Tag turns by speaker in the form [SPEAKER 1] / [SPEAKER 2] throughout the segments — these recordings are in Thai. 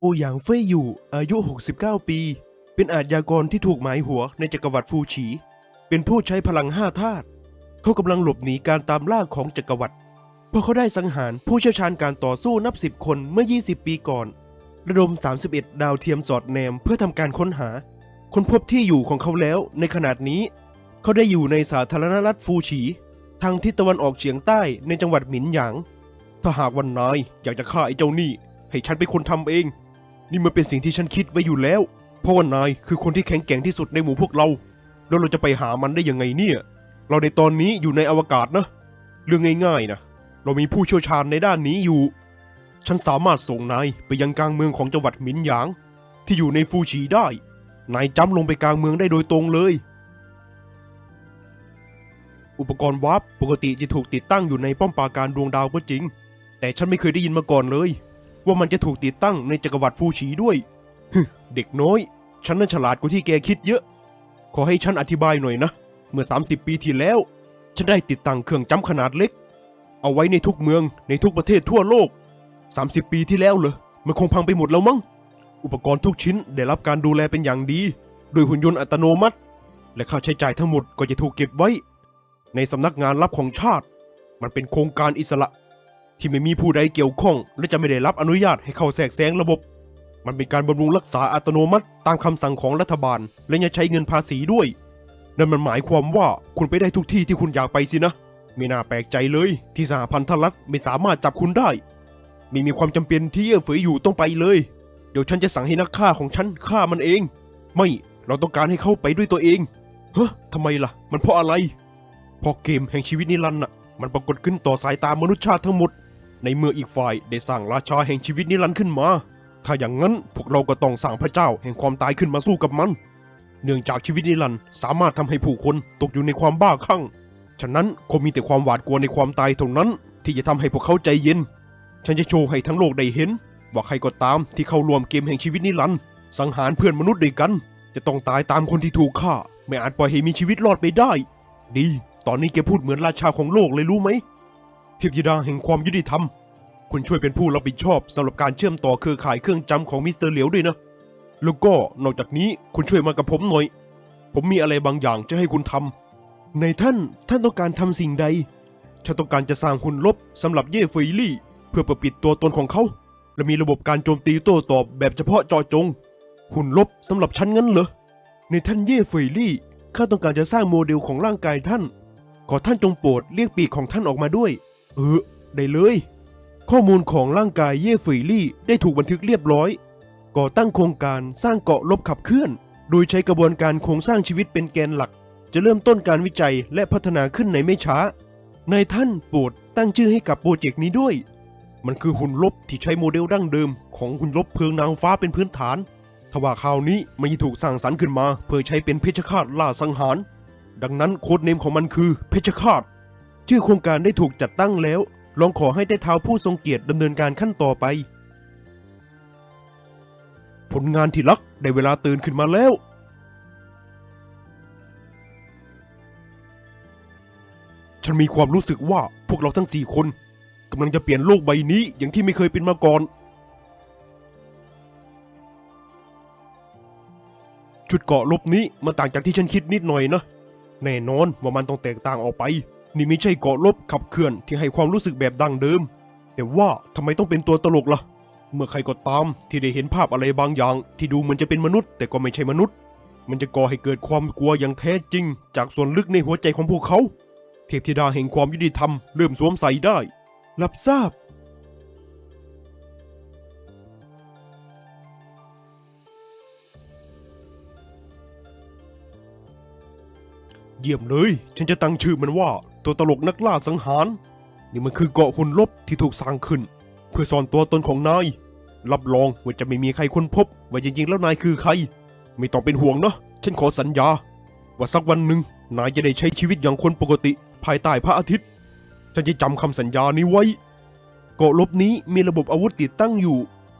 [SPEAKER 1] โอหยางเฟยอยู่อายุ 69 ปี เป็นอาชญากรที่ถูกหมายหัวในจักรวรรดิฟูฉี เป็นผู้ใช้พลังห้าธาตุเขากำลังหลบหนีการตามล่าของจักรวรรดิเพราะเขาได้สังหารผู้เชี่ยวชาญการต่อสู้นับสิบคนเมื่อ 20 ปีก่อน ระดม 31 ดาวเทียมสอดแนมเพื่อทำการค้นหา ค้นพบที่อยู่ของเขาแล้วในขนาดนี้ เขาได้อยู่ในสาธารณรัฐฟูฉี ทางทิศตะวันออกเฉียงใต้ในจังหวัดหมินหยาง ถ้าหากวันนายอยากจะฆ่าไอ้เจ้านี่ ให้ฉันเป็นคนทำเอง นี่มันเป็นสิ่งที่ฉันคิดไว้อยู่แล้ว เพราะว่านายคือคนที่แข็งแกร่งที่สุดในหมู่พวกเรา แล้วเราจะไปหามันได้ยังไงเนี่ย เราในตอนนี้อยู่ในอวกาศนะ เรื่องง่ายๆนะ เรามีผู้เชี่ยวชาญในด้านนี้อยู่ ฉันสามารถส่งนายไปยังกลางเมืองของจังหวัดหมินหยาง ที่อยู่ในฟูชีได้ นายจำลงไปกลางเมืองได้โดยตรงเลย อุปกรณ์วาร์ปปกติจะถูกติดตั้งอยู่ในป้อมปราการดวงดาวก็จริง แต่ฉันไม่เคยได้ยินมาก่อนเลย ว่ามันจะถูกติดตั้งในจักรวรรดิฟูชีด้วยฮึเด็กน้อย ฉันน่าฉลาดกว่าที่แกคิดเยอะ ขอให้ฉันอธิบายหน่อยนะ เมื่อ 30 ปีที่แล้ว ฉันได้ติดตั้งเครื่องจำขนาดเล็ก เอาไว้ในทุกเมืองในทุกประเทศทั่วโลก 30 ปีที่แล้วเหรอ มันคงพังไปหมดแล้วมั้ง อุปกรณ์ทุกชิ้นได้รับการดูแลเป็นอย่างดี โดยหุ่นยนต์อัตโนมัติ และค่าใช้จ่ายทั้งหมดก็จะถูกเก็บไว้ ในสำนักงานลับของชาติ มันเป็นโครงการอิสระ ที่ไม่มีผู้ใดเกี่ยวข้อง และจะไม่ได้รับอนุญาตให้เข้าแทรกแซงระบบ มันเป็นการบำรุงรักษาอัตโนมัติตามคำสั่งของรัฐบาล และยังใช้เงินภาษีด้วย นั่นมันหมายความว่าคุณไปได้ทุกที่ที่คุณอยากไปสินะไม่น่าแปลกใจเลยที่สหพันธรัฐไม่สามารถจับคุณได้ไม่มีความจำเป็นที่เย่อเฟยอยู่ต้องไปเลย เดี๋ยวฉันจะสั่งให้นักฆ่าของฉันฆ่ามันเอง ไม่เราต้องการให้เข้าไปด้วยตัวเองเฮ้ทำไมล่ะ มันเพราะอะไรเพราะเกมแห่งชีวิตนิรันดร์น่ะมันปรากฏขึ้นต่อสายตามนุษยชาติทั้งหมด ในเมื่ออีกฝ่ายได้สร้างราชาแห่งชีวิตนิรันดร์ขึ้นมา ถ้าอย่างนั้นพวกเราก็ต้องสร้างพระเจ้าแห่งความตายขึ้นมาสู้กับมัน เนื่องจากชีวิตนิรันดร์สามารถทำให้ผู้คนตกอยู่ในความบ้าคลั่ง ฉะนั้นคงมีแต่ความหวาดกลัวในความตายเท่านั้น ที่จะทำให้พวกเขาใจเย็น ฉันจะโชว์ให้ทั้งโลกได้เห็น ว่าใครก็ตามที่เข้าร่วมเกมแห่งชีวิตนิรันดร์สังหารเพื่อนมนุษย์ด้วยกัน จะต้องตายตามคนที่ถูกฆ่า ไม่อาจปล่อยให้มีชีวิตรอดไปได้ ดี ตอนนี้แกพูดเหมือนราชาของโลกเลยรู้ไหม เทพธิดาแห่งความยุติธรรม คุณช่วยเป็นผู้รับผิดชอบสำหรับการเชื่อมต่อเครือข่ายเครื่องจำของมิสเตอร์เหลียวด้วยนะ แล้วก็นอกจากนี้คุณช่วยมากับผมหน่อย ผมมีอะไรบางอย่างจะให้คุณทำในท่านท่านต้องการทำสิ่งใด ฉันต้องการจะสร้างหุ่นลบสำหรับเย่เฟยลี่ เพื่อปปิดตัวตนของเขา และมีระบบการโจมตีโต้ตอบแบบเฉพาะเจาะจง หุ่นลบสำหรับฉันงั้นเหรอ ในท่านเย่เฟยลี่ข้าต้องการจะสร้างโมเดลของร่างกายท่าน ขอท่านจงโปรดเรียกปีกของท่านออกมาด้วย เออ ได้เลย ข้อมูลของร่างกายเย่เฟยลี่ได้ถูกบันทึกเรียบร้อย ก่อตั้งโครงการสร้างเกาะลบขับเคลื่อน โดยใช้กระบวนการโครงสร้างชีวิตเป็นแกนหลัก จะเริ่มต้นการวิจัยและพัฒนาขึ้นในไม่ช้านายท่านโปรดตั้งชื่อให้กับโปรเจกต์นี้ด้วย มันคือหุ่นลบที่ใช้โมเดลดั้งเดิม ของหุ่นลบเพลิงนางฟ้าเป็นพื้นฐานทว่าคราวนี้มันจะถูกสร้างสรรค์ขึ้นมา เพื่อใช้เป็นเพชฌฆาตล่าสังหาร ดังนั้นโค้ดเนมของมันคือเพชฌฆาต ชื่อโครงการได้ถูกจัดตั้งแล้ว ลองขอให้ใต้เท้าผู้ทรงเกียรติดำเนินการขั้นต่อไป ผลงานที่รักได้เวลาตื่นขึ้นมาแล้ว ฉันมีความรู้สึกว่าพวกเราทั้งสี่คนกำลังจะเปลี่ยนโลกใบนี้อย่างที่ไม่เคยเป็นมาก่อนชุดเกาะลบนี้มันต่างจากที่ฉันคิดนิดหน่อยนะ แน่นอนว่ามันต้องแตกต่างออกไป นี่ไม่ใช่เกาะลบขับเคลื่อนที่ให้ความรู้สึกแบบดั้งเดิม แต่ว่าทำไมต้องเป็นตัวตลกล่ะ เมื่อใครก็ตามที่ได้เห็นภาพอะไรบางอย่าง ที่ดูเหมือนจะเป็นมนุษย์ แต่ก็ไม่ใช่มนุษย์ มันจะก่อให้เกิดความกลัวอย่างแท้จริง จากส่วนลึกในหัวใจของพวกเขา เทพธิดาแห่งความยุติธรรมเริ่มสวมใส่ได้ รับทราบเยี่ยมเลย ฉันจะตั้งชื่อมันว่า ตัวตลกนักล่าสังหาร นี่มันคือเกาะหุ่นลบที่ถูกสร้างขึ้น เพื่อซ่อนตัวตนของนาย รับรองว่าจะไม่มีใครค้นพบ ว่าจริงๆแล้วนายคือใคร ไม่ต้องเป็นห่วงนะฉันขอสัญญา ว่าสักวันหนึ่งนายจะได้ใช้ชีวิตอย่างคนปกติภายใต้พระอาทิตย์ฉันจะจำคำสัญญานี้ไว้ เกาะลบนี้มีระบบอาวุธติดตั้งอยู่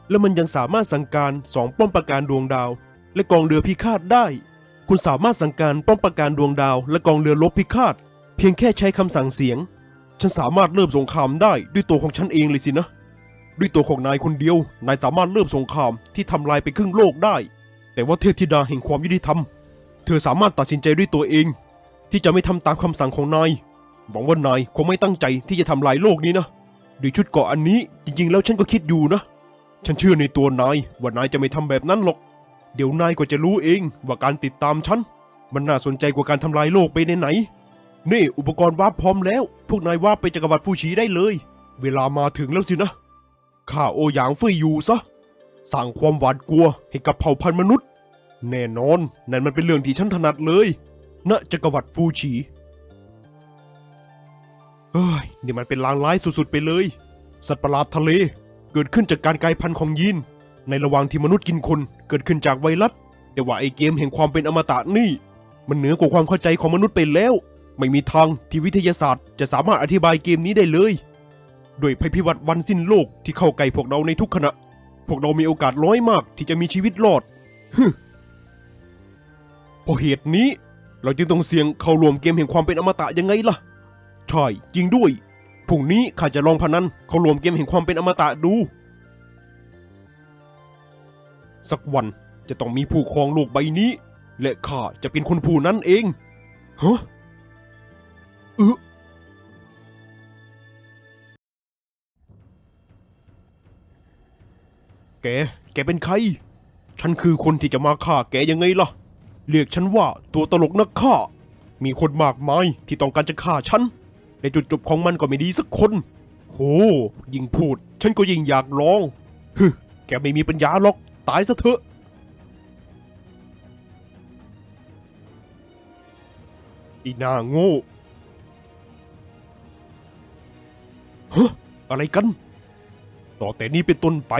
[SPEAKER 1] และมันยังสามารถสั่งการสองป้อมปราการดวงดาว และกองเรือพิฆาตได้ คุณสามารถสั่งการป้อมปราการดวงดาว และกองเรือลบพิฆาต เพียงแค่ใช้คำสั่งเสียง ฉันสามารถเริ่มสงครามได้ด้วยตัวของฉันเองเลยสินะ ด้วยตัวของนายคนเดียว นายสามารถเริ่มสงครามที่ทำลายไปครึ่งโลกได้ แต่ว่าเทพธิดาแห่งความยุติธรรม เธอสามารถตัดสินใจด้วยตัวเอง ที่จะไม่ทำตามคำสั่งของนาย หวังว่านายคงไม่ตั้งใจที่จะทำลายโลกนี้นะด้วยชุดเกาะอันนี้จริงๆ แล้วฉันก็คิดอยู่นะ ฉันเชื่อในตัวนายว่านายจะไม่ทำแบบนั้นหรอก เดี๋ยวนายก็จะรู้เองว่าการติดตามฉันมันน่าสนใจกว่าการทำลายโลกไปไหนๆ นี่อุปกรณ์วาร์ปพร้อมแล้ว พวกนายวาร์ปไปจักรวรรดิฟูชีได้เลย เวลามาถึงแล้วสินะข้าโอหยางเฟยอยู่ซะสร้างความหวาดกลัวให้กับเผ่าพันธุ์มนุษย์ แน่นอนนั่นมันเป็นเรื่องที่ฉันถนัดเลยณจักรวรรดิฟูชีเฮ้ยนี่มันเป็นลางร้ายสุดๆไปเลย สัตว์ประหลาดทะเลเกิดขึ้นจากการกลายพันธุ์ของยีน ในระหว่างที่มนุษย์กินคนเกิดขึ้นจากไวรัสแต่ว่าไอเกมแห่งความเป็นอมตะนี่ มันเหนือกว่าความเข้าใจของมนุษย์ไปแล้ว ไม่มีทางที่วิทยาศาสตร์จะสามารถอธิบายเกมนี้ได้เลยด้วยภัยพิบัติวันสิ้นโลกที่เข้าใกล้พวกเราในทุกขณะ พวกเรามีโอกาสน้อยมากที่จะมีชีวิตรอดฮึเพราะเหตุนี้เราจึงต้องเสี่ยงเข้ารวมเกมแห่งความเป็นอมตะยังไงล่ะ ใช่จริงด้วยพรุ่งนี้ข้าจะลองพนันเข้ารวมเกมแห่งความเป็นอมตะดู สักวันจะต้องมีผู้ครองโลกใบนี้ และข้าจะเป็นคนผู้นั้นเองฮะ ออแก แกเป็นใคร ฉันคือคนที่จะมาฆ่าแกยังไงล่ะ เรียกฉันว่าตัวตลกนักฆ่า มีคนมากมายที่ต้องการจะฆ่าฉัน ในจุดจบของมันก็ไม่ดีสักคน โห ยิ่งพูด ฉันก็ยิ่งอยากลองฮึแกไม่มีปัญญาหรอก ตายซะเถอะ อีหนาโง่ ฮะอะไรกัน ต่อแต่นี้เป็นต้นไป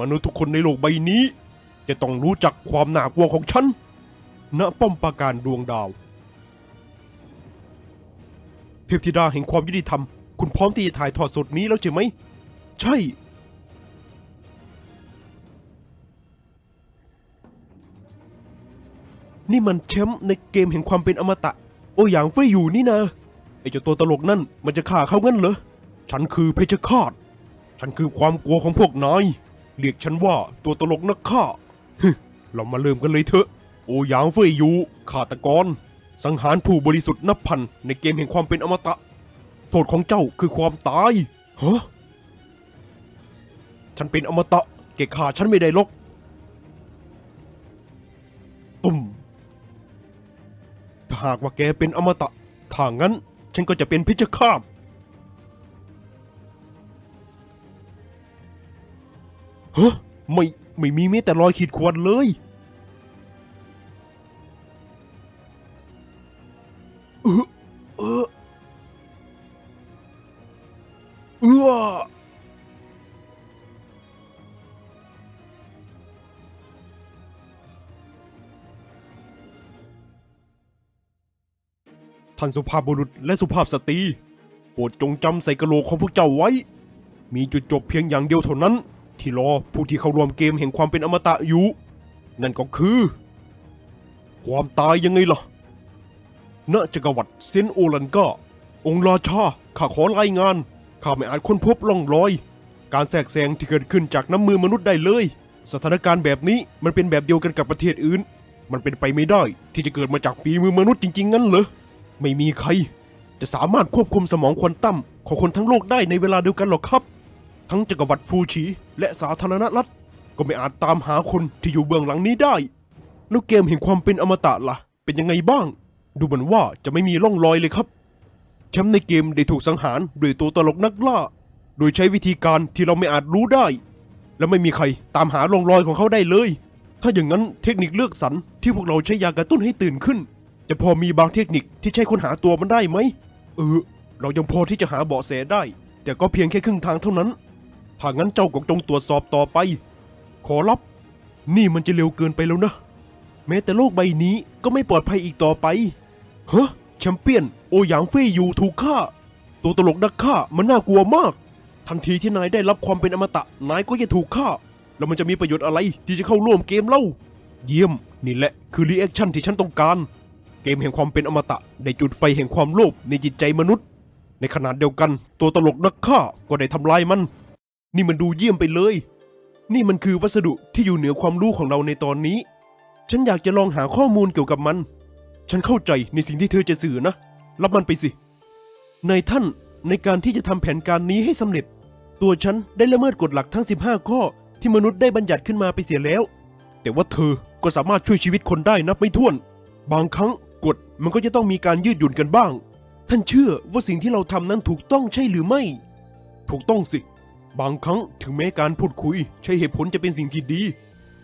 [SPEAKER 1] มนุษย์ทุกคนในโลกใบนี้ จะต้องรู้จักความหนากลัวของฉัน ณ ป้อมปราการดวงดาว เทพธิดาแห่งความยุติธรรม คุณพร้อมที่จะถ่ายทอดสดนี้แล้วใช่ไหม ใช่ นี่มันแชมป์ในเกมแห่งความเป็นอมตะ โออย่างเฟยอยู่นี่นะ ไอเจ้าตัวตลกนั่น มันจะฆ่าเขางั้นเหรอ ฉันคือเพชฌฆาต ฉันคือความกลัวของพวกนาย เรียกฉันว่าตัวตลกนักฆ่าฮึเรามาเริ่มกันเลยเถอะ โอหยางเฟยยู่ฆาตกร สังหารผู้บริสุทธิ์นับพันในเกมแห่งความเป็นอมตะ โทษของเจ้าคือความตาย ฮะ ฉันเป็นอมตะแกฆ่าฉันไม่ได้หรอก ตุ่มถ้าหากว่าแกเป็นอมตะถ้างั้น ฉันก็จะเป็นพิชฆาต ฮะไม่ไม่มีแม้แต่รอยขีดข่วนเลย เออเออเออท่านสุภาพบุรุษและสุภาพสตรีโปรดจงจำใส่กระโหลกของพวกเจ้าไว้ มีจุดจบเพียงอย่างเดียวเท่านั้น ที่รอผู้ที่เข้าร่วมเกมแห่งความเป็นอมตะอยู่ นั่นก็คือ ความตายยังไงล่ะ ณ จักรวรรดิเซนโอลันกาองค์ราชา ข้าขอรายงาน ข้าไม่อาจค้นพบร่องรอย การแทรกแซงที่เกิดขึ้นจากน้ำมือมนุษย์ได้เลย สถานการณ์แบบนี้มันเป็นแบบเดียวกันกับประเทศอื่น มันเป็นไปไม่ได้ที่จะเกิดมาจากฝีมือมนุษย์จริง ๆ งั้นเหรอ ไม่มีใคร จะสามารถควบคุมสมองควอนตัมของคนทั้งโลกได้ในเวลาเดียวกันหรอกครับ ทั้งจักรวรรดิฟูชีและสาธารณรัฐ ก็ไม่อาจตามหาคนที่อยู่เบื้องหลังนี้ได้ แล้วเกมแห่งความเป็นอมตะล่ะ เป็นยังไงบ้าง ดูเหมือนว่าจะไม่มีร่องรอยเลยครับ แชมป์ในเกมได้ถูกสังหารโดยตัวตลกนักล่า โดยใช้วิธีการที่เราไม่อาจรู้ได้ และไม่มีใครตามหาร่องรอยของเขาได้เลย ถ้าอย่างนั้นเทคนิคเลือกสรรที่พวกเราใช้ยากระตุ้นให้ตื่นขึ้น จะพอมีบางเทคนิคที่ใช้ค้นหาตัวมันได้ไหมเออเรายังพอที่จะหาเบาะแสได้ แต่ก็เพียงแค่ครึ่งทางเท่านั้น ถ้างั้นเจ้าก็จงตรวจสอบต่อไป ขอรับ นี่มันจะเร็วเกินไปแล้วนะ แม้แต่โลกใบนี้ก็ไม่ปลอดภัยอีกต่อไปฮะแชมเปี้ยน โอหยางเฟยอยู่ถูกฆ่า ตัวตลกนักฆ่ามันน่ากลัวมาก ทันทีที่นายได้รับความเป็นอมตะ นายก็จะถูกฆ่า แล้วมันจะมีประโยชน์อะไรที่จะเข้าร่วมเกมเล่า เยี่ยม นี่แหละคือรีแอคชั่นที่ฉันต้องการ เกมแห่งความเป็นอมตะได้จุดไฟแห่งความโลภในจิตใจมนุษย์ ในขณะเดียวกัน ตัวตลกนักฆ่าก็ได้ทำลายมัน นี่มันดูเยี่ยมไปเลย นี่มันคือวัสดุที่อยู่เหนือความรู้ของเราในตอนนี้ ฉันอยากจะลองหาข้อมูลเกี่ยวกับมัน ฉันเข้าใจในสิ่งที่เธอจะสื่อนะ รับมันไปสิ ในท่านในการที่จะทำแผนการนี้ให้สำเร็จ ตัวฉันได้ละเมิดกฎหลักทั้ง 15 ข้อ ที่มนุษย์ได้บัญญัติขึ้นมาไปเสียแล้ว แต่ว่าเธอก็สามารถช่วยชีวิตคนได้นับไม่ถ้วน บางครั้งกฎมันก็จะต้องมีการยืดหยุ่นกันบ้าง ท่านเชื่อว่าสิ่งที่เราทำนั้นถูกต้องใช่หรือไม่ ถูกต้องสิ บางครั้งถึงแม้การพูดคุย ใช้เหตุผลจะเป็นสิ่งที่ดี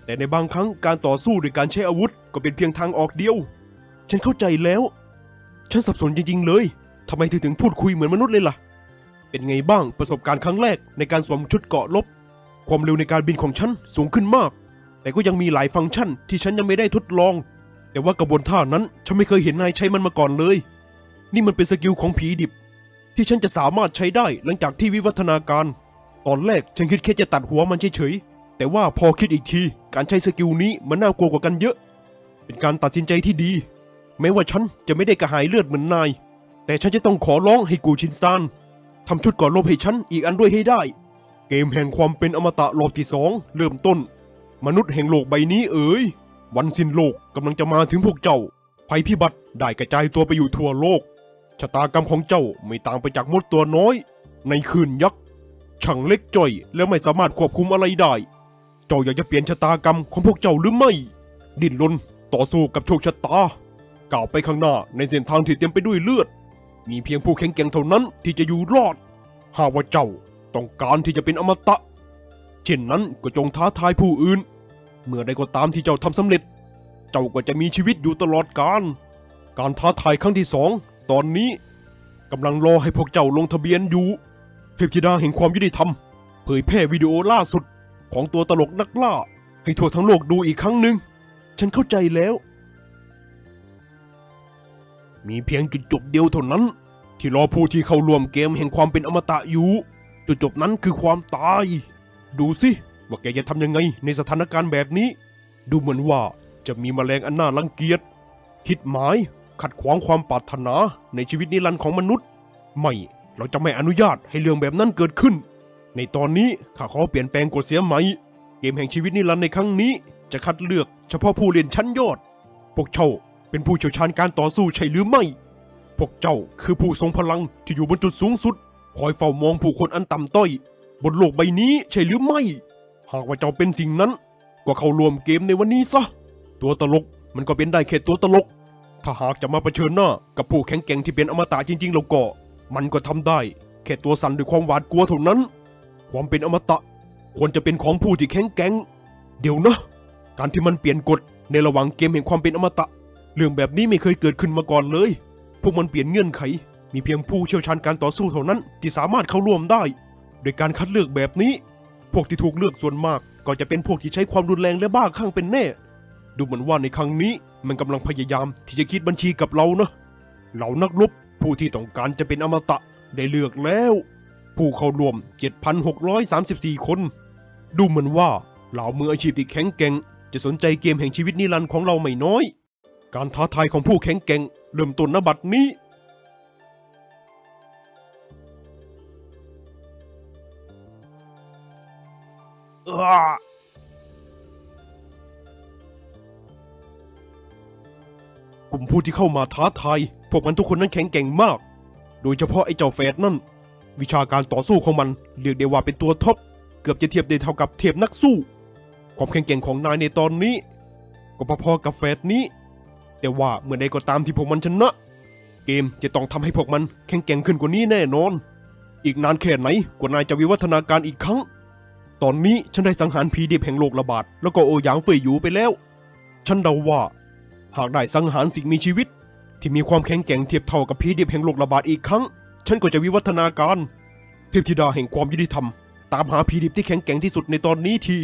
[SPEAKER 1] แต่ในบางครั้งการต่อสู้ด้วยการใช้อาวุธก็เป็นเพียงทางออกเดียว ฉันเข้าใจแล้ว ฉันสับสนจริง ๆ เลยทำไมเธอถึงพูดคุยเหมือนมนุษย์เลยล่ะ เป็นไงบ้างประสบการณ์ครั้งแรกในการสวมชุดเกาะลบ ความเร็วในการบินของฉันสูงขึ้นมาก แต่ก็ยังมีหลายฟังก์ชันที่ฉันยังไม่ได้ทดลอง แต่ว่ากระบวนท่านั้นฉันไม่เคยเห็นนายใช้มันมาก่อนเลย นี่มันเป็นสกิลของผีดิบ ที่ฉันจะสามารถใช้ได้หลังจากที่วิวัฒนาการ ตอนแรกฉันคิดแค่จะตัดหัวมันเฉยๆ แต่ว่าพอคิดอีกที การใช้สกิลนี้มันน่ากลัวกว่ากันเยอะ เป็นการตัดสินใจที่ดี แม้ว่าฉันจะไม่ได้กระหายเลือดเหมือนนาย แต่ฉันจะต้องขอร้องให้กูชินซานทำชุดก่อนลบให้ฉันอีกอันด้วยให้ได้ เกมแห่งความเป็นอมตะรอบที่สองเริ่มต้น มนุษย์แห่งโลกใบนี้เอ๋ย วันสิ้นโลกกำลังจะมาถึงพวกเจ้า ภัยพิบัติได้กระจายตัวไปอยู่ทั่วโลก ชะตากรรมของเจ้าไม่ต่างไปจากมดตัวน้อย ในคืนยักษ์ ช่างเล็กจ่อย และไม่สามารถควบคุมอะไรได้ เจ้าอยากจะเปลี่ยนชะตากรรมของพวกเจ้าหรือไม่ ดิ้นรนต่อสู้กับโชคชะตาก้าวไปข้างหน้าในเส้นทางที่เต็มไปด้วยเลือด มีเพียงผู้แข็งแกร่งเท่านั้นที่จะอยู่รอด หากว่าเจ้าต้องการที่จะเป็นอมตะ เช่นนั้นก็จงท้าทายผู้อื่น เมื่อใดก็ตามที่เจ้าทำสำเร็จ เจ้าก็จะมีชีวิตอยู่ตลอดกาล การท้าทายครั้งที่สอง ตอนนี้กำลังรอให้พวกเจ้าลงทะเบียนอยู่ ทพธิดาแห่งความยุติธรรม เผยแพร่วิดีโอล่าสุดของตัวตลกนักล่า ให้ทั่วทั้งโลกดูอีกครั้งหนึ่ง ฉันเข้าใจแล้ว มีเพียงจุดจบเดียวเท่านั้น ที่รอผู้ที่เข้าร่วมเกมแห่งความเป็นอมตะอยู่ จุดจบนั้นคือความตาย ดูสิว่าแกจะทำยังไงในสถานการณ์แบบนี้ ดูเหมือนว่าจะมีแมลงอันน่ารังเกียจคิดหมายขัดขวางความปรารถนาในชีวิตนิรันดร์ของมนุษย์ ไม่ เราจะไม่อนุญาตให้เรื่องแบบนั้นเกิดขึ้น ในตอนนี้ข้าขอเปลี่ยนแปลงกฎเสียไหมเกมแห่งชีวิตนิรันดร์ในครั้งนี้จะคัดเลือกเฉพาะผู้เล่นชั้นยอด พวกเจ้าเป็นผู้เชี่ยวชาญการต่อสู้ใช่หรือไม่ พวกเจ้าคือผู้ทรงพลังที่อยู่บนจุดสูงสุด คอยเฝ้ามองผู้คนอันต่ำต้อย บนโลกใบนี้ใช่หรือไม่ หากว่าเจ้าเป็นสิ่งนั้น ก็เข้าร่วมเกมในวันนี้ซะ ตัวตลกมันก็เป็นได้แค่ตัวตลก ถ้าหากจะมาเผชิญหน้ากับผู้แข็งแกร่งที่เป็นอมตะจริงๆแล้วก็ มันก็ทำได้ แค่ตัวสั่นด้วยความหวาดกลัวเท่านั้น ความเป็นอมตะ ควรจะเป็นของผู้ที่แข็งแกร่งเดี๋ยวนะ การที่มันเปลี่ยนกฎในระหว่างเกมแห่งความเป็นอมตะ เรื่องแบบนี้ไม่เคยเกิดขึ้นมาก่อนเลย พวกมันเปลี่ยนเงื่อนไข มีเพียงผู้เชี่ยวชาญการต่อสู้เท่านั้น ที่สามารถเข้าร่วมได้ โดยการคัดเลือกแบบนี้ พวกที่ถูกเลือกส่วนมาก ก็จะเป็นพวกที่ใช้ความรุนแรงและบ้าคลั่งเป็นแน่ ดูเหมือนว่าในครั้งนี้ มันกำลังพยายามที่จะคิดบัญชีกับเรานะ เหล่านักรบ ผู้ที่ต้องการจะเป็นอมตะได้เลือกแล้ว ผู้เข้าร่วม 7,634 คน ดูเหมือนว่าเหล่ามืออาชีพที่แข็งแกร่งจะสนใจเกมแห่งชีวิตนิรันดร์ของเราไม่น้อย การท้าทายของผู้แข็งแกร่งเริ่มต้นณบัดนี้อ้ากลุ่มผู้ที่เข้ามาท้าทาย พวกมันทุกคนนั้นแข็งแกร่งมาก โดยเฉพาะไอ้เจ้าเฟสนั่น วิชาการต่อสู้ของมันเรียกได้ว่าเป็นตัวท็อป เกือบจะเทียบได้เท่ากับเทียบนักสู้ ความแข็งแกร่งของนายในตอนนี้ ก็พอๆกับเฟสนี้ แต่ว่าเมื่อใดก็ตามที่พวกมันชนะ เกมจะต้องทำให้พวกมันแข็งแกร่งขึ้นกว่านี้แน่นอน อีกนานแค่ไหนกว่านายจะวิวัฒนาการอีกครั้ง ตอนนี้ฉันได้สังหารผีดิบแห่งโลกระบาดแล้วก็โอหยางเฟยหยูไปแล้ว ฉันเดาว่าหากได้สังหารสิ่งมีชีวิต ที่มีความแข็งแกร่งเทียบเท่ากับผีดิบแห่งโลกระบาดอีกครั้ง ฉันก็จะวิวัฒนาการ เทพธิดาแห่งความยุติธรรม ตามหาผีดิบที่แข็งแกร่งที่สุดในตอนนี้ที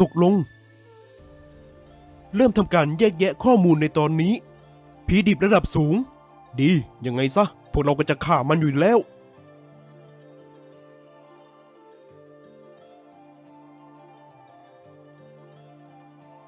[SPEAKER 1] ตกลง เริ่มทำการแยกแยะข้อมูลในตอนนี้ผีดิบระดับสูง ดี ยังไงซะ พวกเราก็จะฆ่ามันอยู่แล้ว